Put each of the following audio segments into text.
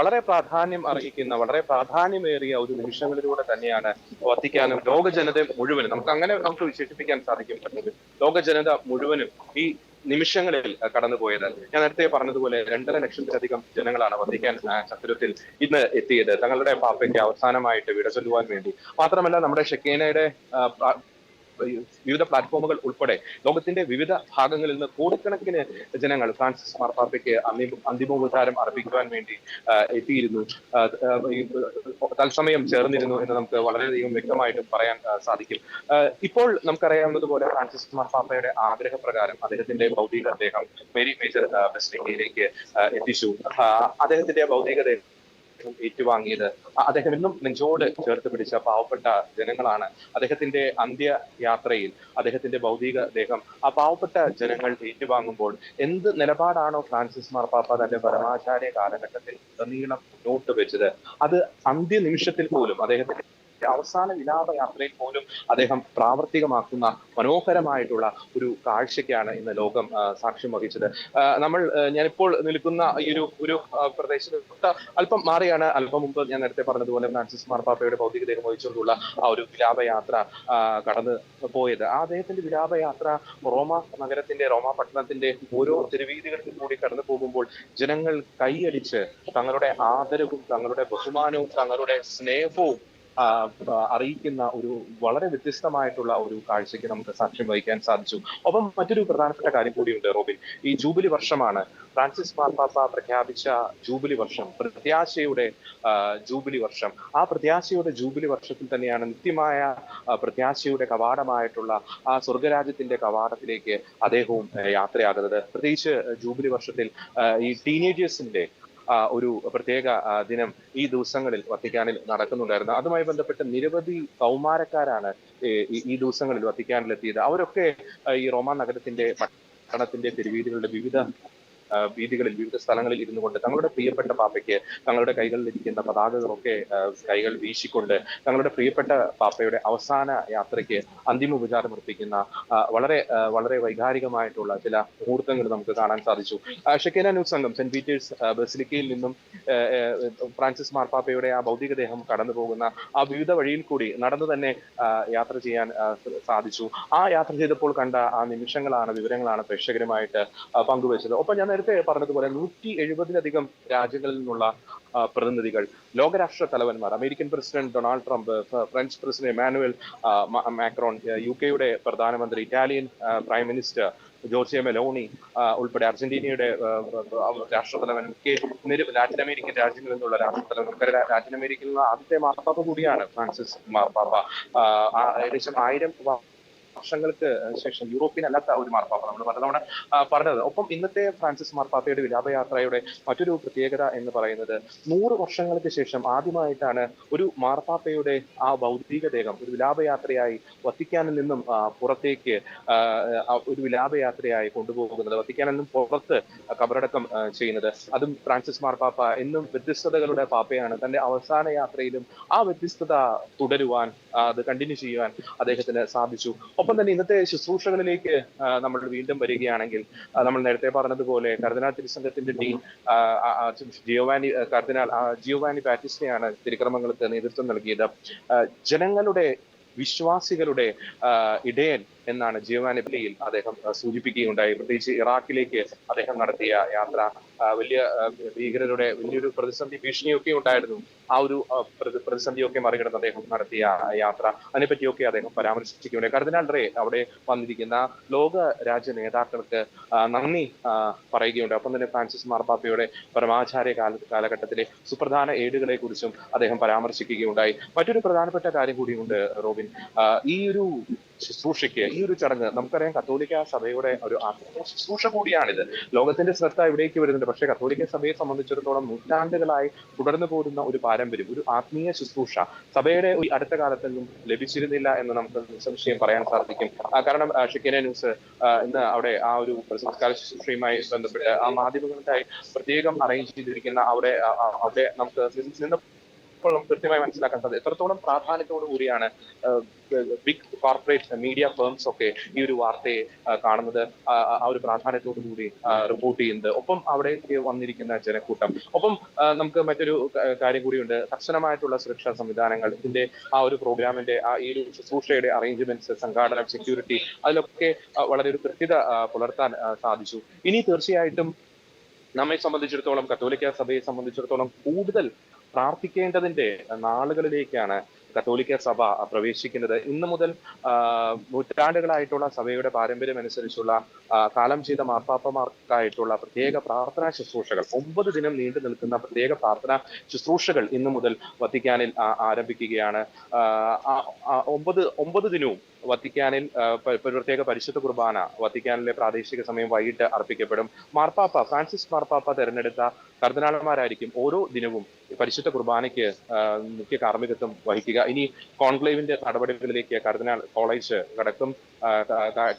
വളരെ പ്രാധാന്യം അർഹിക്കുന്ന വളരെ പ്രാധാന്യമേറിയ ഒരു നിമിഷങ്ങളിലൂടെ തന്നെയാണ് വത്തിക്കാനും ലോക ജനത മുഴുവനും. നമുക്ക് അങ്ങനെ നമുക്ക് വിശേഷിപ്പിക്കാൻ സാധിക്കും. ലോക ജനത മുഴുവനും ഈ നിമിഷങ്ങളിൽ കടന്നുപോയത്. ഞാൻ നേരത്തെ പറഞ്ഞതുപോലെ രണ്ടര ലക്ഷത്തിലധികം ജനങ്ങളാണ് വത്തിക്കാൻ ചത്തുരത്തിൽ ഇന്ന് എത്തിയത്. തങ്ങളുടെ പാപ്പയ്ക്ക് അവസാനമായിട്ട് വിട ചൊല്ലുവാൻ വേണ്ടി. മാത്രമല്ല നമ്മുടെ ഷെക്കേനയുടെ വിവിധ പ്ലാറ്റ്ഫോമുകൾ ഉൾപ്പെടെ ലോകത്തിന്റെ വിവിധ ഭാഗങ്ങളിൽ നിന്ന് കോടിക്കണക്കിന് ജനങ്ങൾ ഫ്രാൻസിസ് മാർപ്പാപ്പയ്ക്ക് അന്തിമോപചാരം അർപ്പിക്കുവാൻ വേണ്ടി എത്തിയിരുന്നു. തത്സമയം ചേർന്നിരുന്നു എന്ന് നമുക്ക് വളരെയധികം വ്യക്തമായിട്ടും പറയാൻ സാധിക്കും. ഇപ്പോൾ നമുക്കറിയാവുന്നതുപോലെ ഫ്രാൻസിസ് മാർപ്പാപ്പയുടെ ആഗ്രഹപ്രകാരം അദ്ദേഹത്തിന്റെ ഭൗതിക അദ്ദേഹം മേരി മേജർ ബെസ്റ്റിലേക്ക് എത്തിച്ചു. അദ്ദേഹത്തിന്റെ ഭൗതികദേഹം ഏറ്റുവാങ്ങിയത്. അദ്ദേഹം എന്നും നെഞ്ചോട് ചേർത്ത് പിടിച്ച പാവപ്പെട്ട ജനങ്ങളാണ് അദ്ദേഹത്തിന്റെ അന്ത്യയാത്രയിൽ അദ്ദേഹത്തിന്റെ ഭൗതിക ദേഹം. ആ പാവപ്പെട്ട ജനങ്ങൾ ഏറ്റുവാങ്ങുമ്പോൾ എന്ത് നിലപാടാണോ ഫ്രാൻസിസ് മാർപ്പാപ്പ തന്റെ പരമാചാര്യ കാലഘട്ടത്തിൽ നീളം മുന്നോട്ട് വെച്ചത്? അത് അന്ത്യനിമിഷത്തിൽ പോലും അദ്ദേഹത്തിന്റെ അവസാന വിലാപ യാത്രയിൽ പോലും അദ്ദേഹം പ്രാവർത്തികമാക്കുന്ന മനോഹരമായിട്ടുള്ള ഒരു കാഴ്ചയ്ക്കാണ് ഇന്ന് ലോകം സാക്ഷ്യം വഹിച്ചത്. നമ്മൾ ഞാനിപ്പോൾ നിൽക്കുന്ന ഈ ഒരു ഒരു പ്രദേശത്ത് അല്പം മാറിയാണ്. അല്പം മുമ്പ് ഞാൻ നേരത്തെ പറഞ്ഞതുപോലെ ഫ്രാൻസിസ് മാർപ്പാപ്പയുടെ ഭൗതിക ദേഹം വഹിച്ചുകൊണ്ടുള്ള ആ ഒരു വിലാപയാത്ര കടന്നു പോയത്. ആ അദ്ദേഹത്തിന്റെ വിലാപയാത്ര റോമ നഗരത്തിന്റെ റോമ പട്ടണത്തിന്റെ ഓരോ തെരുവീതികളിൽ കൂടി കടന്നു പോകുമ്പോൾ ജനങ്ങൾ കൈയടിച്ച് തങ്ങളുടെ ആദരവും തങ്ങളുടെ ബഹുമാനവും തങ്ങളുടെ സ്നേഹവും അറിയിക്കുന്ന ഒരു വളരെ വ്യത്യസ്തമായിട്ടുള്ള ഒരു കാഴ്ചയ്ക്ക് നമുക്ക് സാക്ഷ്യം വഹിക്കാൻ സാധിച്ചു. ഒപ്പം മറ്റൊരു പ്രധാനപ്പെട്ട കാര്യം കൂടിയുണ്ട് റോബിൻ. ഈ ജൂബിലി വർഷമാണ് ഫ്രാൻസിസ് മാർപ്പാപ്പ പ്രഖ്യാപിച്ച ജൂബിലി വർഷം പ്രത്യാശയുടെ ജൂബിലി വർഷം. ആ പ്രത്യാശയുടെ ജൂബിലി വർഷത്തിൽ തന്നെയാണ് നിത്യമായ പ്രത്യാശയുടെ കവാടമായിട്ടുള്ള ആ സ്വർഗരാജ്യത്തിന്റെ കവാടത്തിലേക്ക് അദ്ദേഹവും യാത്രയാകുന്നത്. പ്രത്യേകിച്ച് ജൂബിലി വർഷത്തിൽ ഈ ടീനേജേഴ്സിന്റെ ഒരു പ്രത്യേക ദിനം ഈ ദിവസങ്ങളിൽ വത്തിക്കാനിൽ നടക്കുന്നുണ്ടായിരുന്നു. അതുമായി ബന്ധപ്പെട്ട് നിരവധി കൗമാരക്കാരാണ് ഈ ദിവസങ്ങളിൽ വത്തിക്കാനിൽ എത്തിയത് അവരൊക്കെ ഈ റോമാ നഗരത്തിന്റെ പട്ടണത്തിന്റെ തെരുവീതികളുടെ വിവിധ വീതികളിൽ വിവിധ സ്ഥലങ്ങളിൽ ഇരുന്നു കൊണ്ട് തങ്ങളുടെ പ്രിയപ്പെട്ട പാപ്പയ്ക്ക് തങ്ങളുടെ കൈകളിൽ ഇരിക്കുന്ന പതാകകളൊക്കെ കൈകൾ വീശിക്കൊണ്ട് തങ്ങളുടെ പ്രിയപ്പെട്ട പാപ്പയുടെ അവസാന യാത്രയ്ക്ക് അന്തിമ ഉപചാരം അർപ്പിക്കുന്ന വളരെ വളരെ വൈകാരികമായിട്ടുള്ള ചില മുഹൂർത്തങ്ങൾ നമുക്ക് കാണാൻ സാധിച്ചു. ഷെക്കേന ന്യൂസ് സംഘം സെന്റ് പീറ്റേഴ്സ് ബസിലിക്കയിൽ നിന്നും ഫ്രാൻസിസ് മാർപ്പാപ്പയുടെ ആ ഭൗതികദേഹം കടന്നു പോകുന്ന ആ വിവിധ വഴിയിൽ കൂടി നടന്നു തന്നെ യാത്ര ചെയ്യാൻ സാധിച്ചു. ആ യാത്ര ചെയ്തപ്പോൾ കണ്ട ആ നിമിഷങ്ങളാണ് വിവരങ്ങളാണ് പ്രേക്ഷകരുമായിട്ട് പങ്കുവച്ചത്. ഒപ്പം ഞാൻ നേരത്തെ പറഞ്ഞതുപോലെ നൂറ്റി എഴുപതിലധികം രാജ്യങ്ങളിൽ നിന്നുള്ള പ്രതിനിധികൾ ലോകരാഷ്ട്ര തലവന്മാർ American president Donald Trump French president Emmanuel Macron U കെയുടെ പ്രധാനമന്ത്രി Italian prime minister Giorgia Meloni ഉൾപ്പെടെ അർജന്റീനയുടെ രാഷ്ട്രതലവൻ ഒക്കെ ലാറ്റിൻ അമേരിക്കൻ രാജ്യങ്ങളിൽ നിന്നുള്ള രാഷ്ട്രതലവൻ ലാറ്റിൻ അമേരിക്കയിൽ നിന്ന് ആദ്യത്തെ മാർപ്പാപ്പ കൂടിയാണ് ഫ്രാൻസിസ് മാർപ്പാപ്പ. ഏകദേശം ആയിരം വർഷങ്ങൾക്ക് ശേഷം യൂറോപ്യൻ അല്ലാത്ത ഒരു മാർപ്പാപ്പ നമ്മൾ പലതവണ പറഞ്ഞത്. ഒപ്പം ഇന്നത്തെ ഫ്രാൻസിസ് മാർപ്പാപ്പയുടെ വിലാപയാത്രയുടെ മറ്റൊരു പ്രത്യേകത എന്ന് പറയുന്നത് നൂറ് വർഷങ്ങൾക്ക് ശേഷം ആദ്യമായിട്ടാണ് ഒരു മാർപ്പാപ്പയുടെ ആ ഭൗതിക ദേഹം ഒരു വിലാപയാത്രയായി വത്തിക്കാനിൽ നിന്നും പുറത്തേക്ക് ഒരു വിലാപയാത്രയായി കൊണ്ടുപോകുന്നത് വത്തിക്കാനിൽ നിന്നും പുറത്ത് കബറടക്കം ചെയ്യുന്നത്. അതും ഫ്രാൻസിസ് മാർപ്പാപ്പ എന്നും വ്യത്യസ്തതകളുടെ പാപ്പയാണ്. തന്റെ അവസാന യാത്രയിലും ആ വ്യത്യസ്തത തുടരുവാൻ അത് കണ്ടിന്യൂ ചെയ്യുവാൻ അദ്ദേഹത്തിന് സാധിച്ചു. ഒപ്പം തന്നെ ഇന്നത്തെ ശുശ്രൂഷകളിലേക്ക് നമ്മൾ വീണ്ടും വരികയാണെങ്കിൽ നമ്മൾ നേരത്തെ പറഞ്ഞതുപോലെ കർദിനാൾ തിരുസംഘത്തിന്റെ ടീം ജിയോവാനി കർദിനാൾ ജിയോവാനി ബാറ്റിസ്റ്റിനെയാണ് തിരുക്രമങ്ങൾക്ക് നേതൃത്വം നൽകിയത്. ജനങ്ങളുടെ വിശ്വാസികളുടെ ഇടയൻ എന്നാണ് ജിയോവാനിപ്പലിയിൽ അദ്ദേഹം സൂചിപ്പിക്കുകയുണ്ടായി. പ്രത്യേകിച്ച് ഇറാഖിലേക്ക് അദ്ദേഹം നടത്തിയ യാത്ര വലിയ ഭീകരരുടെ വലിയൊരു പ്രതിസന്ധി ഭീഷണിയൊക്കെ ഉണ്ടായിരുന്നു. ആ ഒരു പ്രതിസന്ധിയൊക്കെ മറികടന്ന് അദ്ദേഹം നടത്തിയ യാത്ര അതിനെപ്പറ്റിയൊക്കെ അദ്ദേഹം പരാമർശിക്കുകയുണ്ട് കർദിനാൾ റേ അവിടെ വന്നിരിക്കുന്ന ലോക രാജ്യ നേതാക്കൾക്ക് നന്ദി പറയുകയുണ്ട്. ഒപ്പം തന്നെ ഫ്രാൻസിസ് മാർപ്പാപ്പയുടെ പരമാചാര്യ കാല കാലഘട്ടത്തിലെ സുപ്രധാന ഏടുകളെ കുറിച്ചും അദ്ദേഹം പരാമർശിക്കുകയുണ്ടായി. മറ്റൊരു പ്രധാനപ്പെട്ട കാര്യം കൂടിയുണ്ട് റോബിൻ. ഈ ഒരു ശുശ്രൂഷയ്ക്ക് ഈ ഒരു ചടങ്ങ് നമുക്കറിയാം കത്തോലിക്ക സഭയുടെ ഒരു ആത്മീയ ശുശ്രൂഷ കൂടിയാണിത്. ലോകത്തിന്റെ ശ്രദ്ധ ഇവിടേക്ക് വരുന്നുണ്ട്. പക്ഷേ കത്തോലിക്ക സഭയെ സംബന്ധിച്ചിടത്തോളം നൂറ്റാണ്ടുകളായി തുടർന്നു പോരുന്ന ഒരു പാരമ്പര്യം ഒരു ആത്മീയ ശുശ്രൂഷ സഭയുടെ ഈ അടുത്ത കാലത്തൊന്നും ലഭിച്ചിരുന്നില്ല എന്ന് നമുക്ക് നിസ്സംശയം പറയാൻ സാധിക്കും. കാരണം ഷിക്കേന ന്യൂസ് ഇന്ന് അവിടെ ആ ഒരു സംസ്കാര ശുശ്രൂഷയുമായി ബന്ധപ്പെട്ട് ആ മാധ്യമങ്ങൾക്കായി പ്രത്യേകം അറേഞ്ച് ചെയ്തിരിക്കുന്ന അവിടെ അവിടെ നമുക്ക് നിന്ന് ഇപ്പോൾ നമുക്ക് കൃത്യമായി മനസ്സിലാക്കാൻ സാധിക്കും എത്രത്തോളം പ്രാധാന്യത്തോടു കൂടിയാണ് ബിഗ് കോർപ്പറേറ്റ്സ് മീഡിയ ഫേംസ് ഒക്കെ ഈ ഒരു വാർത്തയെ കാണുന്നത് ആ ഒരു പ്രാധാന്യത്തോടു കൂടി റിപ്പോർട്ട് ചെയ്യുന്നത്. ഒപ്പം അവിടെ വന്നിരിക്കുന്ന ജനക്കൂട്ടം. ഒപ്പം നമുക്ക് മറ്റൊരു കാര്യം കൂടിയുണ്ട്. കർശനമായിട്ടുള്ള സുരക്ഷാ സംവിധാനങ്ങൾ ഇതിന്റെ ആ ഒരു പ്രോഗ്രാമിന്റെ ആ ഈ ഒരു ശുശ്രൂഷയുടെ അറേഞ്ച്മെന്റ്സ് സംഘാടനം സെക്യൂരിറ്റി അതിലൊക്കെ വളരെ ഒരു കൃത്യത പുലർത്താൻ സാധിച്ചു. ഇനി തീർച്ചയായിട്ടും നമ്മെ സംബന്ധിച്ചിടത്തോളം കത്തോലിക്ക സഭയെ സംബന്ധിച്ചിടത്തോളം കൂടുതൽ പ്രാർത്ഥിക്കേണ്ടതിന്റെ നാളുകളിലേക്കാണ് കത്തോലിക്ക സഭ പ്രവേശിക്കുന്നത്. ഇന്നു മുതൽ നൂറ്റാണ്ടുകളായിട്ടുള്ള സഭയുടെ പാരമ്പര്യം അനുസരിച്ചുള്ള കാലം ചെയ്ത മാർപ്പാപ്പമാർക്കായിട്ടുള്ള പ്രത്യേക പ്രാർത്ഥനാ ശുശ്രൂഷകൾ ഒമ്പത് ദിനം നീണ്ടു നിൽക്കുന്ന പ്രത്യേക പ്രാർത്ഥനാ ശുശ്രൂഷകൾ ഇന്നു മുതൽ വത്തിക്കാനിൽ ആരംഭിക്കുകയാണ്. ഒമ്പത് ഒമ്പത് ദിനവും വത്തിക്കാനിൽ പ്രത്യേക പരിശുദ്ധ കുർബാന വത്തിക്കാനിലെ പ്രാദേശിക സമയം വൈകിട്ട് അർപ്പിക്കപ്പെടും. മാർപ്പാപ്പ ഫ്രാൻസിസ് മാർപ്പാപ്പ തെരഞ്ഞെടുത്ത കർദിനാളന്മാരായിരിക്കും ഓരോ ദിനവും പരിശുദ്ധ കുർബാനയ്ക്ക് മുഖ്യ കാർമ്മികത്വം വഹിക്കുക. ഇനി കോൺക്ലേവിന്റെ നടപടികളിലേക്ക് കർദിനാൾ കോളേജ് കടക്കും.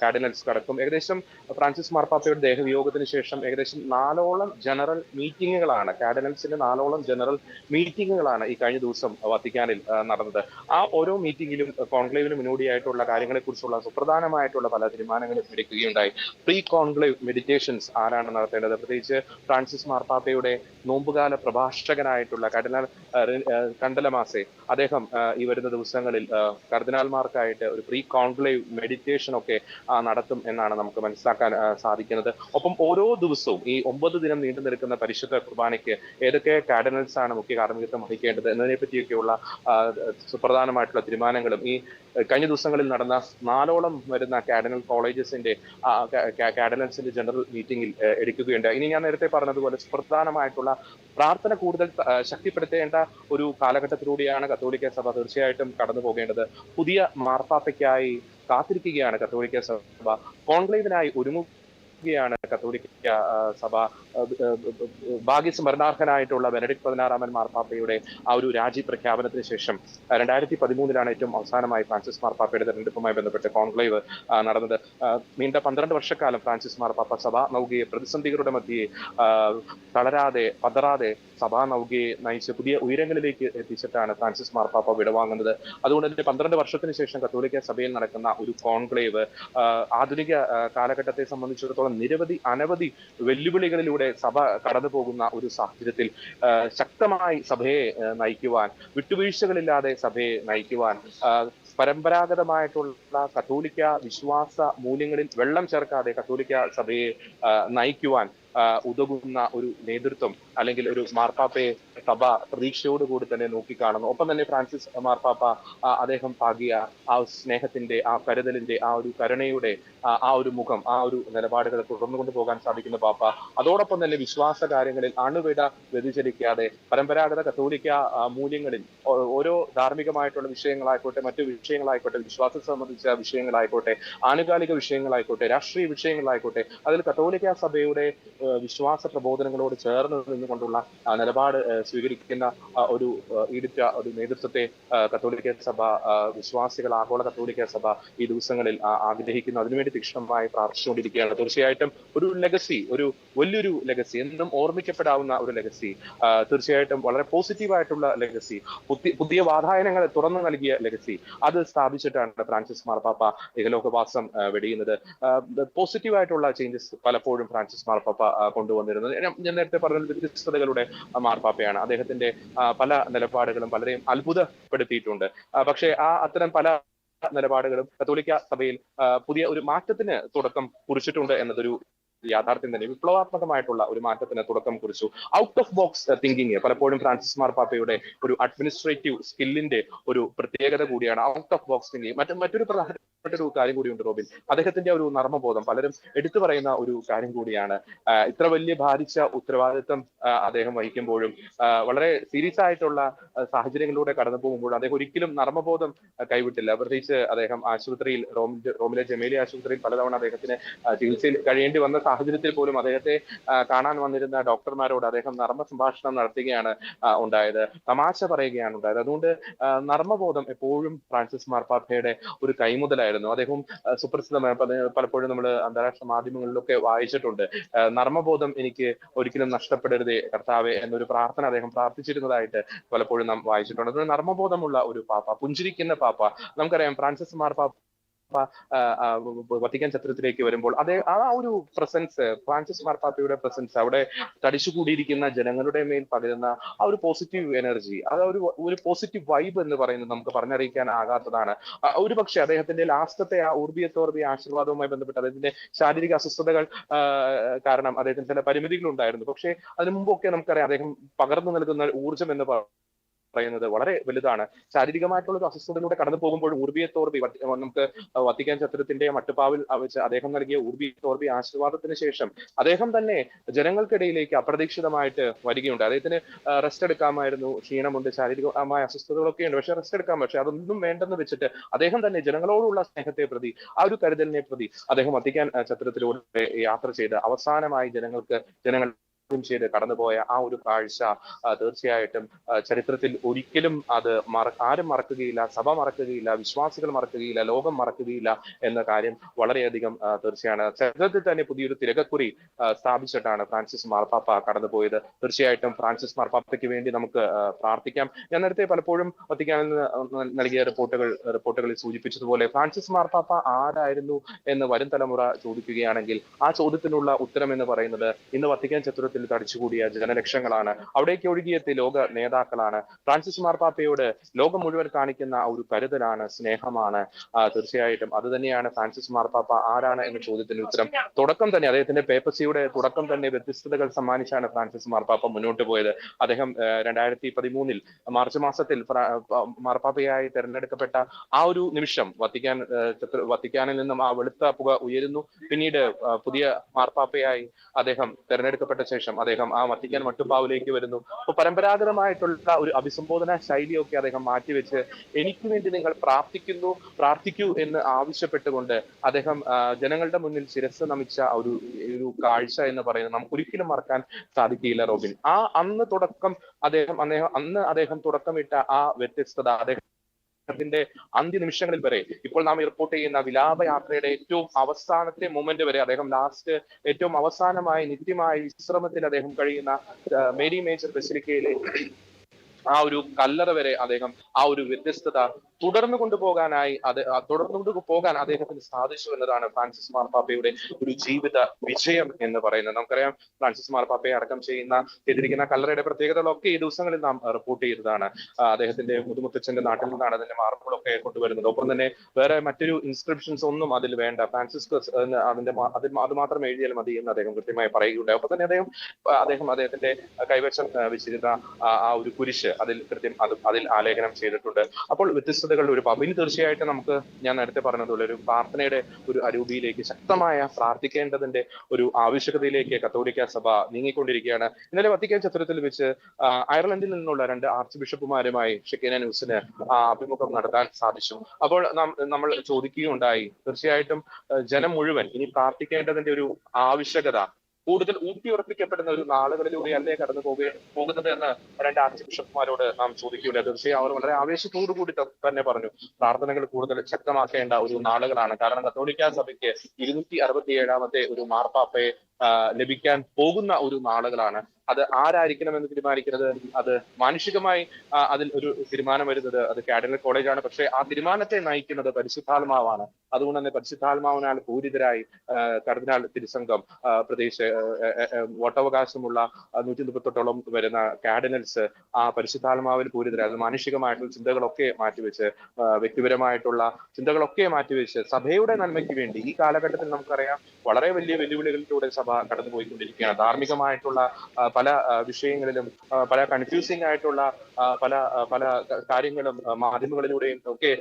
കാർഡിനൽസ് കടക്കും. ഏകദേശം ഫ്രാൻസിസ് മാർപ്പാപ്പയുടെ ദേഹവിയോഗത്തിന് ശേഷം ഏകദേശം നാലോളം ജനറൽ മീറ്റിങ്ങുകളാണ് കാർഡിനൽസിന്റെ നാലോളം ജനറൽ മീറ്റിങ്ങുകളാണ് ഈ കഴിഞ്ഞ ദിവസം വത്തിക്കാനിൽ നടന്നത്. ആ ഓരോ മീറ്റിംഗിലും കോൺക്ലേവിന് മുന്നോടിയായിട്ടുള്ള കാര്യങ്ങളെക്കുറിച്ചുള്ള സുപ്രധാനമായിട്ടുള്ള പല തീരുമാനങ്ങളും എടുക്കുകയുണ്ടായി. പ്രീ കോൺക്ലേവ് മെഡിറ്റേഷൻസ് ആരാണ് നടത്തേണ്ടത്? പ്രത്യേകിച്ച് ഫ്രാൻസിസ് മാർപ്പാപ്പയുടെ നോമ്പുകാല പ്രഭാഷകനായിട്ടുള്ള കർദിനാൾ കണ്ടലമാസെ അദ്ദേഹം ഈ വരുന്ന ദിവസങ്ങളിൽ കർദിനാൽമാർക്കായിട്ട് ഒരു പ്രീ കോൺക്ലേവ് മെഡിറ്റേഷൻ ഒക്കെ നടത്തും എന്നാണ് നമുക്ക് മനസ്സിലാക്കാൻ സാധിക്കുന്നത്. ഒപ്പം ഓരോ ദിവസവും ഈ ഒമ്പത് ദിനം നീണ്ടു നിൽക്കുന്ന പരിശുദ്ധ കുർബാനയ്ക്ക് ഏതൊക്കെ കാർഡിനൽസ് ആണ് മുഖ്യ കാർമ്മികത്വം വഹിക്കേണ്ടത് എന്നതിനെ പറ്റിയൊക്കെയുള്ള സുപ്രധാനമായിട്ടുള്ള തീരുമാനങ്ങളും ഈ കഴിഞ്ഞ ദിവസങ്ങളിൽ നടന്ന നാലോളം വരുന്ന കാർഡിനൽ കോളേജസിന്റെ ആ, കാ- കാ- കാർഡിനൽസിന്റെ ജനറൽ മീറ്റിംഗിൽ എടുക്കുകയുണ്ട് ഇനി ഞാൻ നേരത്തെ പറഞ്ഞതുപോലെ സുപ്രധാനമായിട്ടുള്ള പ്രാർത്ഥന കൂടുതൽ ശക്തിപ്പെടുത്തേണ്ട ഒരു കാലഘട്ടത്തിലൂടെയാണ് കത്തോലിക്ക സഭ തീർച്ചയായിട്ടും കടന്നു പോകേണ്ടത് പുതിയ മാർപ്പാപ്പയ്ക്കായി കാത്തിരിക്കുകയാണ് കത്തോലിക്ക സഭ. കോൺക്ലേവിനായി ഒരുങ്ങുകയാണ് കത്തോലിക്ക സഭ ഭാഗ്യസ്മരണാർഹനായിട്ടുള്ള ബെനഡിക്ട് പതിനാറാമൻ മാർപ്പാപ്പയുടെ ആ ഒരു രാജി പ്രഖ്യാപനത്തിന് ശേഷം രണ്ടായിരത്തി പതിമൂന്നിലാണ് ഏറ്റവും അവസാനമായി ഫ്രാൻസിസ് മാർപ്പാപ്പയുടെ തെരഞ്ഞെടുപ്പുമായി ബന്ധപ്പെട്ട് കോൺക്ലേവ് നടന്നത്. നീണ്ട പന്ത്രണ്ട് വർഷക്കാലം ഫ്രാൻസിസ് മാർപ്പാപ്പ സഭ നൗകയെ പ്രതിസന്ധികളുടെ മധ്യേ ആ, തളരാതെ പതറാതെ സഭാ നൗകയെ നയിച്ച് പുതിയ ഉയരങ്ങളിലേക്ക് എത്തിച്ചിട്ടാണ് ഫ്രാൻസിസ് മാർപ്പാപ്പ വിടവാങ്ങുന്നത്. അതുകൊണ്ട് തന്നെ പന്ത്രണ്ട് വർഷത്തിന് ശേഷം കത്തോലിക്ക സഭയിൽ നടക്കുന്ന ഒരു കോൺക്ലേവ് ആധുനിക കാലഘട്ടത്തെ സംബന്ധിച്ചിടത്തോളം നിരവധി അനവധി വെല്ലുവിളികളിലൂടെ സഭ കടന്നു പോകുന്ന ഒരു സാഹചര്യത്തിൽ ശക്തമായി സഭയെ നയിക്കുവാൻ വിട്ടുവീഴ്ചകളില്ലാതെ സഭയെ നയിക്കുവാൻ പരമ്പരാഗതമായിട്ടുള്ള കത്തോലിക്ക വിശ്വാസ മൂല്യങ്ങളിൽ വെള്ളം ചേർക്കാതെ കത്തോലിക്ക സഭയെ നയിക്കുവാൻ ഉതകുന്ന ഒരു നേതൃത്വം അല്ലെങ്കിൽ ഒരു മാർപ്പാപ്പയെ സഭ പ്രതീക്ഷയോടുകൂടി തന്നെ നോക്കിക്കാണുന്നു. ഒപ്പം തന്നെ ഫ്രാൻസിസ് മാർപ്പാപ്പ അദ്ദേഹം പാകിയ ആ സ്നേഹത്തിന്റെ ആ കരുതലിന്റെ ആ ഒരു കരുണയുടെ ആ ഒരു മുഖം ആ ഒരു നിലപാടുകളെ തുടർന്നു കൊണ്ടുപോകാൻ സാധിക്കുന്ന പാപ്പ. അതോടൊപ്പം തന്നെ വിശ്വാസ കാര്യങ്ങളിൽ അണുവിട വ്യതിചലിക്കാതെ പരമ്പരാഗത കത്തോലിക്ക മൂല്യങ്ങളിൽ ഓരോ ധാർമ്മികമായിട്ടുള്ള വിഷയങ്ങളായിക്കോട്ടെ മറ്റു വിഷയങ്ങളായിക്കോട്ടെ വിശ്വാസത്തെ സംബന്ധിച്ച വിഷയങ്ങളായിക്കോട്ടെ ആനുകാലിക വിഷയങ്ങളായിക്കോട്ടെ രാഷ്ട്രീയ വിഷയങ്ങളായിക്കോട്ടെ അതിൽ കത്തോലിക്ക സഭയുടെ വിശ്വാസ പ്രബോധനങ്ങളോട് ചേർന്ന് നിന്നുകൊണ്ടുള്ള നിലപാട് സ്വീകരിക്കുന്ന ഒരു ഈടുറ്റ ഒരു നേതൃത്വത്തെ കത്തോലിക്ക സഭ വിശ്വാസികൾ ആഗോള കത്തോലിക്ക സഭ ഈ ദിവസങ്ങളിൽ ആഗ്രഹിക്കുന്നു. അതിനുവേണ്ടി തീക്ഷണമായി പ്രാർത്ഥിച്ചുകൊണ്ടിരിക്കുകയാണ് തീർച്ചയായിട്ടും ഒരു ലെഗസി ഒരു വലിയൊരു ലെഗസി എന്നും ഓർമ്മിക്കപ്പെടാവുന്ന ഒരു ലെഗസി തീർച്ചയായിട്ടും വളരെ പോസിറ്റീവായിട്ടുള്ള ലെഗസി പുതിയ വാതായനങ്ങൾ തുറന്നു നൽകിയ ലെഗസി അത് സ്ഥാപിച്ചിട്ടാണ് ഫ്രാൻസിസ് മാർപ്പാപ്പ ഇഹലോകവാസം വെടിയുന്നത്. പോസിറ്റീവ് ആയിട്ടുള്ള ചേഞ്ചസ് പലപ്പോഴും ഫ്രാൻസിസ് മാർപ്പാപ്പ കൊണ്ടുവന്നിരുന്നത്. ഞാൻ- നേരത്തെ പറഞ്ഞ വ്യത്യസ്തതകളുടെ മാർപ്പാപ്പയാണ്. അദ്ദേഹത്തിന്റെ പല നിലപാടുകളും പലരെയും അത്ഭുതപ്പെടുത്തിയിട്ടുണ്ട്. പക്ഷേ ആ അത്തരം പല നിലപാടുകളും കത്തോലിക്ക സഭയിൽ പുതിയ ഒരു മാറ്റത്തിന് തുടക്കം കുറിച്ചിട്ടുണ്ട് എന്നതൊരു യാഥാർത്ഥ്യം തന്നെ വിപ്ലവാത്മകമായിട്ടുള്ള ഒരു മാറ്റത്തിന് തുടക്കം കുറിച്ചു. ഔട്ട് ഓഫ് ബോക്സ് തിങ്കിങ് പലപ്പോഴും ഫ്രാൻസിസ് മാർപ്പാപ്പയുടെ ഒരു അഡ്മിനിസ്ട്രേറ്റീവ് സ്കില്ലിന്റെ ഒരു പ്രത്യേകത കൂടിയാണ് ഔട്ട് ഓഫ് ബോക്സ് തിങ്കിങ് മറ്റു മറ്റൊരു പ്രധാനപ്പെട്ട ഒരു കാര്യം കൂടിയുണ്ട് റോബിൻ. അദ്ദേഹത്തിന്റെ ഒരു നർമ്മബോധം പലരും എടുത്തു പറയുന്ന ഒരു കാര്യം കൂടിയാണ്. ഇത്ര വലിയ ഭാരിച്ച ഉത്തരവാദിത്വം അദ്ദേഹം വഹിക്കുമ്പോഴും വളരെ സീരിയസ് ആയിട്ടുള്ള സാഹചര്യങ്ങളിലൂടെ കടന്നു പോകുമ്പോഴും അദ്ദേഹം ഒരിക്കലും നർമ്മബോധം കൈവിട്ടില്ല. പ്രത്യേകിച്ച് അദ്ദേഹം ആശുപത്രിയിൽ റോമിലെ ജമേലി ആശുപത്രിയിൽ പലതവണ അദ്ദേഹത്തിന് ചികിത്സയിൽ കഴിയേണ്ടി വന്ന സാഹചര്യത്തിൽ പോലും അദ്ദേഹത്തെ കാണാൻ വന്നിരുന്ന ഡോക്ടർമാരോട് അദ്ദേഹം നർമ്മ സംഭാഷണം നടത്തുകയാണ് ഉണ്ടായത്. തമാശ പറയുകയാണ് ഉണ്ടായത്. അതുകൊണ്ട് നർമ്മബോധം എപ്പോഴും ഫ്രാൻസിസ് മാർപ്പാപ്പയുടെ ഒരു കൈമുതലായിരുന്നു. അദ്ദേഹം സുപ്രസിദ്ധമായ പലപ്പോഴും നമ്മൾ അന്താരാഷ്ട്ര മാധ്യമങ്ങളിലൊക്കെ വായിച്ചിട്ടുണ്ട്. നർമ്മബോധം എനിക്ക് ഒരിക്കലും നഷ്ടപ്പെടരുതേ കർത്താവെ എന്നൊരു പ്രാർത്ഥന അദ്ദേഹം പ്രാർത്ഥിച്ചിരുന്നതായിട്ട് പലപ്പോഴും നാം വായിച്ചിട്ടുണ്ട്. നർമ്മബോധമുള്ള ഒരു പാപ്പ പുഞ്ചിരിക്കുന്ന പാപ്പ. നമുക്കറിയാം ഫ്രാൻസിസ് മാർ പാപ്പ ആ, ആ, വത്തിക്കാൻ ചത്രത്തിലേക്ക് വരുമ്പോൾ അതേ ആ ഒരു പ്രസൻസ് ഫ്രാൻസിസ് മാർപ്പാപ്പയുടെ പ്രസൻസ് അവിടെ തടിച്ചുകൂടിയിരിക്കുന്ന ജനങ്ങളുടെ മേൽ പകരുന്ന ആ ഒരു പോസിറ്റീവ് എനർജി അത് ഒരു ഒരു പോസിറ്റീവ് വൈബ് എന്ന് പറയുന്നത് നമുക്ക് പറഞ്ഞറിയിക്കാൻ ആകാത്തതാണ്. ഒരു പക്ഷേ അദ്ദേഹത്തിന്റെ ലാസ്റ്റത്തെ ആ ഊർബിയത്തോർബിയ ആശീർവാദവുമായി ബന്ധപ്പെട്ട് അദ്ദേഹത്തിന്റെ ശാരീരിക അസ്വസ്ഥതകൾ കാരണം അദ്ദേഹത്തിന് ചില പരിമിതികൾ ഉണ്ടായിരുന്നു പക്ഷേ അതിനു മുമ്പൊക്കെ നമുക്കറിയാം അദ്ദേഹം പകർന്നു നൽകുന്ന ഊർജം എന്ന് പറ- പറയുന്നത് വളരെ വലുതാണ്. ശാരീരികമായിട്ടുള്ള ഒരു അസ്വസ്ഥതയിലൂടെ കടന്നു പോകുമ്പോൾ ഊർബിയത്തോർബി നമുക്ക് വത്തിക്കാൻ ചത്രത്തിന്റെ മട്ടുപ്പാവിൽ വെച്ച് അദ്ദേഹം നൽകിയ ഊർബിയത്തോർബി ആശീർവാദത്തിന് ശേഷം അദ്ദേഹം തന്നെ ജനങ്ങൾക്കിടയിലേക്ക് അപ്രതീക്ഷിതമായിട്ട് വരികയുണ്ട്. അദ്ദേഹത്തിന് റെസ്റ്റ് എടുക്കാമായിരുന്നു. ക്ഷീണമുണ്ട് ശാരീരികമായ അസ്വസ്ഥതകളൊക്കെ ഉണ്ട്. പക്ഷെ റെസ്റ്റ് എടുക്കാൻ പക്ഷെ അതൊന്നും വേണ്ടെന്ന് വെച്ചിട്ട് അദ്ദേഹം തന്നെ ജനങ്ങളോടുള്ള സ്നേഹത്തെ പ്രതി ആ ഒരു കരുതലിനെ പ്രതി അദ്ദേഹം വത്തിക്കാൻ ചത്രത്തിലൂടെ യാത്ര ചെയ്ത് അവസാനമായി ജനങ്ങൾക്ക് ജനങ്ങൾ ചെയ്ത് കടന്നുപോയ ആ ഒരു കാഴ്ച തീർച്ചയായിട്ടും ചരിത്രത്തിൽ ഒരിക്കലും അത് ആരും മറക്കുകയില്ല സഭ മറക്കുകയില്ല വിശ്വാസികൾ മറക്കുകയില്ല ലോകം മറക്കുകയില്ല എന്ന കാര്യം വളരെയധികം തീർച്ചയാണ്. ചരിത്രത്തിൽ തന്നെ പുതിയൊരു തിരകക്കുറി സ്ഥാപിച്ചിട്ടാണ് ഫ്രാൻസിസ് മാർപ്പാപ്പ കടന്നുപോയത്. തീർച്ചയായിട്ടും ഫ്രാൻസിസ് മാർപ്പാപ്പയ്ക്ക് വേണ്ടി നമുക്ക് പ്രാർത്ഥിക്കാം. ഞാൻ നേരത്തെ പലപ്പോഴും ഒത്തിക്കാനിൽ നൽകിയ റിപ്പോർട്ടുകൾ റിപ്പോർട്ടുകളിൽ സൂചിപ്പിച്ചതുപോലെ ഫ്രാൻസിസ് മാർപ്പാപ്പ ആരായിരുന്നു എന്ന് വരും തലമുറ ചോദിക്കുകയാണെങ്കിൽ ആ ചോദ്യത്തിനുള്ള ഉത്തരം എന്ന് പറയുന്നത് ഇന്ന് വത്തിക്കാൻ ചത്തുരത്തിൽ തടിച്ചുകൂടിയ ജനലക്ഷങ്ങളാണ്. അവിടേക്ക് ഒഴുകിയെത്തിയ ലോക നേതാക്കളാണ്. ഫ്രാൻസിസ് മാർപ്പാപ്പയോട് ലോകം മുഴുവൻ കാണിക്കുന്ന ഒരു കരുതലാണ് സ്നേഹമാണ്. തീർച്ചയായിട്ടും അത് തന്നെയാണ് ഫ്രാൻസിസ് മാർപ്പാപ്പ ആരാണ് എന്ന ചോദ്യത്തിന് ഉത്തരം. തുടക്കം തന്നെ അദ്ദേഹത്തിന്റെ പേപ്പസിയുടെ തുടക്കം തന്നെ വ്യത്യസ്തതകൾ സമ്മാനിച്ചാണ് ഫ്രാൻസിസ് മാർപ്പാപ്പ മുന്നോട്ട് പോയത്. അദ്ദേഹം രണ്ടായിരത്തി പതിമൂന്നിൽ മാർച്ച് മാസത്തിൽ മാർപ്പാപ്പയായി തെരഞ്ഞെടുക്കപ്പെട്ട ആ ഒരു നിമിഷം വത്തിക്കാൻ വത്തിക്കാനിൽ നിന്നും ആ വെളുത്ത പുക ഉയരുന്നു. പിന്നീട് പുതിയ മാർപ്പാപ്പയായി അദ്ദേഹം തെരഞ്ഞെടുക്കപ്പെട്ട ശേഷം അദ്ദേഹം ആ വത്തിക്കാൻ മട്ടുപ്പാവിലേക്ക് വരുന്നു. അപ്പൊ പരമ്പരാഗതമായിട്ടുള്ള ഒരു അഭിസംബോധന ശൈലിയൊക്കെ അദ്ദേഹം മാറ്റിവെച്ച് എനിക്ക് വേണ്ടി നിങ്ങൾ പ്രാർത്ഥിക്കുന്നു പ്രാർത്ഥിക്കൂ എന്ന് ആവശ്യപ്പെട്ടുകൊണ്ട് അദ്ദേഹം ജനങ്ങളുടെ മുന്നിൽ ശിരസ് നമിച്ച ഒരു ഒരു കാഴ്ച എന്ന് പറയുന്നത് നമുക്ക് ഒരിക്കലും മറക്കാൻ സാധിക്കില്ല റോബിൻ. ആ അന്ന് തുടക്കം അദ്ദേഹം അദ്ദേഹം അന്ന് അദ്ദേഹം തുടക്കമിട്ട ആ വ്യത്യസ്തത അദ്ദേഹം അദ്ദേഹത്തിന്റെ അന്ത്യനിമിഷങ്ങളിൽ വരെ ഇപ്പോൾ നാം റിപ്പോർട്ട് ചെയ്യുന്ന വിലാപയാത്രയുടെ ഏറ്റവും അവസാനത്തെ മൊമെന്റ് വരെ അദ്ദേഹം ലാസ്റ്റ് ഏറ്റവും അവസാനമായി നിത്യമായ വിശ്രമത്തിൽ അദ്ദേഹം കഴിയുന്ന മേരി മേജർ ബസിലിക്കയിലെ ആ ഒരു കല്ലറ വരെ അദ്ദേഹം ആ ഒരു വ്യത്യസ്തത തുടർന്നു കൊണ്ടുപോകാനായി അത് തുടർന്നു കൊണ്ട് പോകാൻ അദ്ദേഹത്തിന് സാധിച്ചു എന്നതാണ് ഫ്രാൻസിസ് മാർപ്പാപ്പയുടെ ഒരു ജീവിത വിജയം എന്ന് പറയുന്നത്. നമുക്കറിയാം ഫ്രാൻസിസ് മാർപ്പാപ്പയെ അടക്കം ചെയ്യുന്ന ചെയ്തിരിക്കുന്ന കല്ലറയുടെ പ്രത്യേകതകളൊക്കെ ഈ ദിവസങ്ങളിൽ നാം റിപ്പോർട്ട് ചെയ്തതാണ്. അദ്ദേഹത്തിന്റെ മുതുമുത്തച്ഛന്റെ നാട്ടിൽ നിന്നാണ് അതിന്റെ മാർബിളൊക്കെ കൊണ്ടുവരുന്നത്. ഒപ്പം തന്നെ വേറെ മറ്റൊരു ഇൻസ്ക്രിപ്ഷൻസ് ഒന്നും അതിൽ വേണ്ട. ഫ്രാൻസിസ്കസ് അതിന്റെ അത് മാത്രം എഴുതിയാൽ മതി എന്ന് അദ്ദേഹം കൃത്യമായി പറയുകയുണ്ടായി. ഒപ്പം തന്നെ അദ്ദേഹം അദ്ദേഹം അദ്ദേഹത്തിന്റെ കൈവശം വെച്ചിരുന്ന ആ ഒരു കുരിശ് അതിൽ കൃത്യം അതിൽ ആലേഖനം ചെയ്തിട്ടുണ്ട്. അപ്പോൾ വ്യത്യസ്തതകളുടെ ഒരു പാപം ഇനി തീർച്ചയായിട്ടും നമുക്ക് ഞാൻ നേരത്തെ പറഞ്ഞതുപോലെ ഒരു പ്രാർത്ഥനയുടെ ഒരു അരൂപിയിലേക്ക് ശക്തമായ പ്രാർത്ഥിക്കേണ്ടതിന്റെ ഒരു ആവശ്യകതയിലേക്ക് കത്തോലിക്ക സഭ നീങ്ങിക്കൊണ്ടിരിക്കുകയാണ്. ഇന്നലെ വത്തിക്കാൻ ചത്രത്തിൽ വെച്ച് അയർലൻഡിൽ നിന്നുള്ള രണ്ട് ആർച്ച് ബിഷപ്പുമാരുമായി ഷെക്കേന ന്യൂസിന് അഭിമുഖം നടത്താൻ സാധിച്ചു. അപ്പോൾ നമ്മൾ ചോദിക്കുകയുണ്ടായി തീർച്ചയായിട്ടും ജനം മുഴുവൻ ഇനി പ്രാർത്ഥിക്കേണ്ടതിന്റെ ഒരു ആവശ്യകത കൂടുതൽ ഊട്ടിയുറപ്പിക്കപ്പെടുന്ന ഒരു നാളുകളിലൂടെ അല്ലേ കടന്നു പോകുക പോകുന്നത് എന്ന് രണ്ട് ആർച്ച് ബിഷപ്പുമാരോട് നാം ചോദിക്കുകയുണ്ടായി. തീർച്ചയായും അവർ വളരെ ആവേശത്തോടു കൂടി തന്നെ പറഞ്ഞു. പ്രാർത്ഥനകൾ കൂടുതൽ ശക്തമാക്കേണ്ട ഒരു നാളുകളാണ്. കാരണം കത്തോലിക്ക സഭയ്ക്ക് ഇരുന്നൂറ്റി അറുപത്തി ഏഴാമത്തെ ഒരു മാർപ്പാപ്പയെ ലഭിക്കാൻ പോകുന്ന ഒരു നാളുകളാണ്. അത് ആരായിരിക്കണം എന്ന് തീരുമാനിക്കുന്നത്? അത് മാനുഷികമായി അതിൽ ഒരു തീരുമാനം വരുന്നത് അത് കാഡിനൽ കോളേജാണ്. പക്ഷേ ആ തീരുമാനത്തെ നയിക്കുന്നത് പരിശുദ്ധാത്മാവാണ്. അതുകൊണ്ട് തന്നെ പരിശുദ്ധാത്മാവിനാൽ പൂരിതരായി കർദിനാൽ തിരുസംഘം പ്രദേശ വോട്ടവകാശമുള്ള നൂറ്റി മുപ്പത്തെട്ടോളം വരുന്ന കാഡിനൽസ് ആ പരിശുദ്ധാത്മാവിൽ പൂരിതരായി. അത് മാനുഷികമായിട്ടുള്ള ചിന്തകളൊക്കെ മാറ്റിവെച്ച് വ്യക്തിപരമായിട്ടുള്ള ചിന്തകളൊക്കെ മാറ്റിവെച്ച് സഭയുടെ നന്മയ്ക്ക് വേണ്ടി ഈ കാലഘട്ടത്തിൽ നമുക്കറിയാം വളരെ വലിയ വെല്ലുവിളികളിലൂടെ സഭ കടന്നുപോയിക്കൊണ്ടിരിക്കുകയാണ്. ധാർമ്മികമായിട്ടുള്ള പല വിഷയങ്ങളിലും പല കൺഫ്യൂസിംഗ് ആയിട്ടുള്ള പല പല കാര്യങ്ങളും മാധ്യമങ്ങളിലൂടെയും ഒക്കെ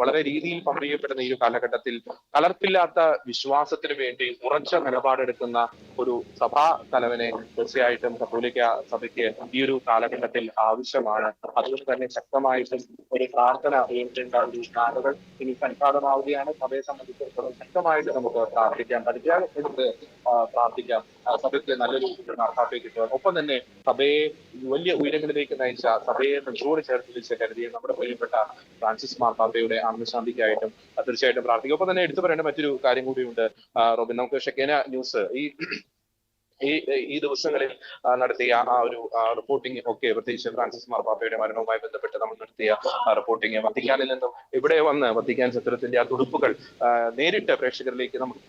വളരെ രീതിയിൽ പമ്പ് ചെയ്യപ്പെടുന്ന ഈ കാലഘട്ടത്തിൽ കലർപ്പില്ലാത്ത വിശ്വാസത്തിന് വേണ്ടി ഉറച്ച നിലപാടെടുക്കുന്ന ഒരു സഭാ തലവനെ തീർച്ചയായിട്ടും കത്തോലിക്ക സഭയ്ക്ക് ഈ ഒരു കാലഘട്ടത്തിൽ ആവശ്യമാണ്. അതുകൊണ്ട് തന്നെ ശക്തമായിട്ടും ഒരു പ്രാർത്ഥന ഉയർത്തേണ്ട ഒരു കാലുകൾ ഇനി സംഘാതമാവുകയാണ് സഭയെ സംബന്ധിച്ചിടത്തോളം ശക്തമായിട്ട് നമുക്ക് പ്രാർത്ഥിക്കാം. എടുത്ത് പ്രാർത്ഥിക്കാം. സഭയ്ക്ക് നല്ലൊരു മാർപ്പാപ്പയെ കിട്ടുക ഒപ്പം തന്നെ സഭയെ വലിയ ഉയരങ്ങളിലേക്ക് നയിച്ച സഭയെ നെഞ്ചോട് ചേർത്ത് കരുതിയ നമ്മുടെ പ്രിയപ്പെട്ട ഫ്രാൻസിസ് മാർപ്പാപ്പയുടെ ആത്മശാന്തിക്കായിട്ടും തീർച്ചയായിട്ടും പ്രാർത്ഥിക്കും. ഒപ്പം തന്നെ എടുത്തു പറയേണ്ട മറ്റൊരു കാര്യം കൂടിയുണ്ട് റോബിൻ. നമുക്ക് ഷെക്കേന ന്യൂസ് ഈ ഈ ഈ ദിവസങ്ങളിൽ നടത്തിയ ആ ഒരു റിപ്പോർട്ടിംഗ് ഒക്കെ പ്രത്യേകിച്ച് ഫ്രാൻസിസ് മാർപ്പാപ്പയുടെ മരണവുമായി ബന്ധപ്പെട്ട് നമ്മൾ നടത്തിയ റിപ്പോർട്ടിംഗ് വത്തിക്കാനിൽ നിന്നും ഇവിടെ വന്ന് വത്തിക്കാൻ ചിത്രത്തിന്റെ ആ തുടുപ്പുകൾ നേരിട്ട് പ്രേക്ഷകരിലേക്ക് നമുക്ക്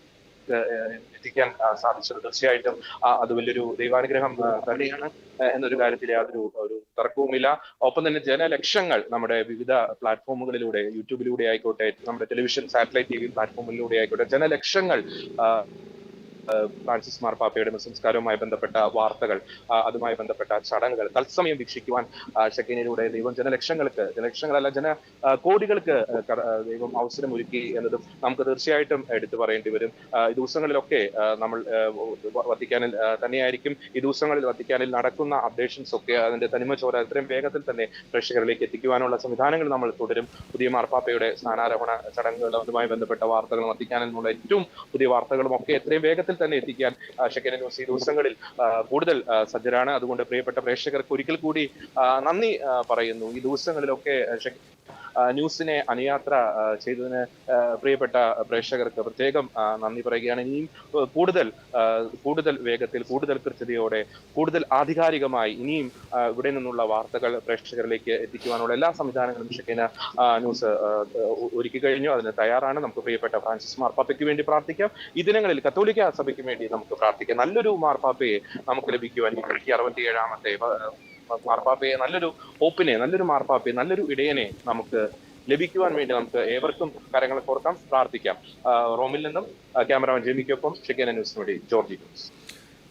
എത്തിക്കാൻ സാധിച്ചത്. തീർച്ചയായിട്ടും അത് വലിയൊരു ദൈവാനുഗ്രഹം തന്നെയാണ് എന്നൊരു കാര്യത്തിൽ യാതൊരു ഒരു തർക്കവുമില്ല. ഒപ്പം തന്നെ ജനലക്ഷങ്ങൾ നമ്മുടെ വിവിധ പ്ലാറ്റ്ഫോമുകളിലൂടെ യൂട്യൂബിലൂടെ ആയിക്കോട്ടെ നമ്മുടെ ടെലിവിഷൻ സാറ്റലൈറ്റ് ടി വി പ്ലാറ്റ്ഫോമിലൂടെ ആയിക്കോട്ടെ ജനലക്ഷങ്ങൾ ഫ്രാൻസിസ് മാർപ്പാപ്പയുടെ സംസ്കാരവുമായി ബന്ധപ്പെട്ട വാർത്തകൾ അതുമായി ബന്ധപ്പെട്ട ചടങ്ങുകൾ തത്സമയം വീക്ഷിക്കുവാൻ ആ, ഷെക്കീനിലൂടെ ദൈവം ജനലക്ഷങ്ങൾക്ക് ജനലക്ഷങ്ങളല്ല ജന കോടികൾക്ക് ദൈവം അവസരം ഒരുക്കി എന്നതും നമുക്ക് തീർച്ചയായിട്ടും എടുത്തു പറയേണ്ടി വരും. ഈ ദിവസങ്ങളിലൊക്കെ നമ്മൾ വത്തിക്കാനിൽ തന്നെയായിരിക്കും. ഈ ദിവസങ്ങളിൽ വത്തിക്കാനിൽ നടക്കുന്ന അപ്ഡേഷൻസ് ഒക്കെ അതിന്റെ തനിമ ചോര എത്രയും വേഗത്തിൽ തന്നെ പ്രേക്ഷകരിലേക്ക് എത്തിക്കുവാനുള്ള സംവിധാനങ്ങൾ നമ്മൾ തുടരും. പുതിയ മാർപ്പാപ്പയുടെ സ്ഥാനാരോഹണ ചടങ്ങുകളുമായി ബന്ധപ്പെട്ട വാർത്തകളും വത്തിക്കാനിൽ നിന്നുള്ള ഏറ്റവും പുതിയ വാർത്തകളും ഒക്കെ എത്രയും വേഗത്തിൽ തന്നെ എത്തിക്കാൻ ഷെക്കൻ ന്യൂസ് ഈ ദിവസങ്ങളിൽ കൂടുതൽ സജ്ജരാണ്. അതുകൊണ്ട് പ്രിയപ്പെട്ട പ്രേക്ഷകർക്ക് ഒരിക്കൽ കൂടി നന്ദി പറയുന്നു. ഈ ദിവസങ്ങളിലൊക്കെ ന്യൂസിനെ അനുയാത്ര ചെയ്തതിന് പ്രിയപ്പെട്ട പ്രേക്ഷകർക്ക് പ്രത്യേകം നന്ദി പറയുകയാണ്. ഇനിയും കൂടുതൽ കൂടുതൽ വേഗത്തിൽ കൂടുതൽ കൃത്യതയോടെ കൂടുതൽ ആധികാരികമായി ഇനിയും ഇവിടെ നിന്നുള്ള വാർത്തകൾ പ്രേക്ഷകരിലേക്ക് എത്തിക്കുവാനുള്ള എല്ലാ സംവിധാനങ്ങളും ഷെക്കിന ന്യൂസ് ഒരുക്കി കഴിഞ്ഞു. അതിന് തയ്യാറാണ്. നമുക്ക് പ്രിയപ്പെട്ട ഫ്രാൻസിസ് മാർപ്പാപ്പയ്ക്ക് വേണ്ടി പ്രാർത്ഥിക്കാം. ഈ ദിനങ്ങളിൽ കത്തോലിക്ക സഭയ്ക്ക് വേണ്ടി നമുക്ക് പ്രാർത്ഥിക്കാം. നല്ലൊരു മാർപ്പാപ്പയെ നമുക്ക് ലഭിക്കുവാൻ ഈ അറുപത്തി ഏഴാമത്തെ മാർപ്പാപ്പയെ നല്ലൊരു ഓപ്പിനെ നല്ലൊരു മാർപ്പാപ്പയെ നല്ലൊരു ഇടയനെ നമുക്ക് ലഭിക്കുവാൻ വേണ്ടി നമുക്ക് ഏവർക്കും കാര്യങ്ങൾ കോർക്കാം പ്രാർത്ഥിക്കാം. റോമിൽ നിന്നും ക്യാമറമാൻ ജെമിക്കൊപ്പം ഷെക്കേന ന്യൂസിന് വേണ്ടി ജോർജി ന്യൂസ്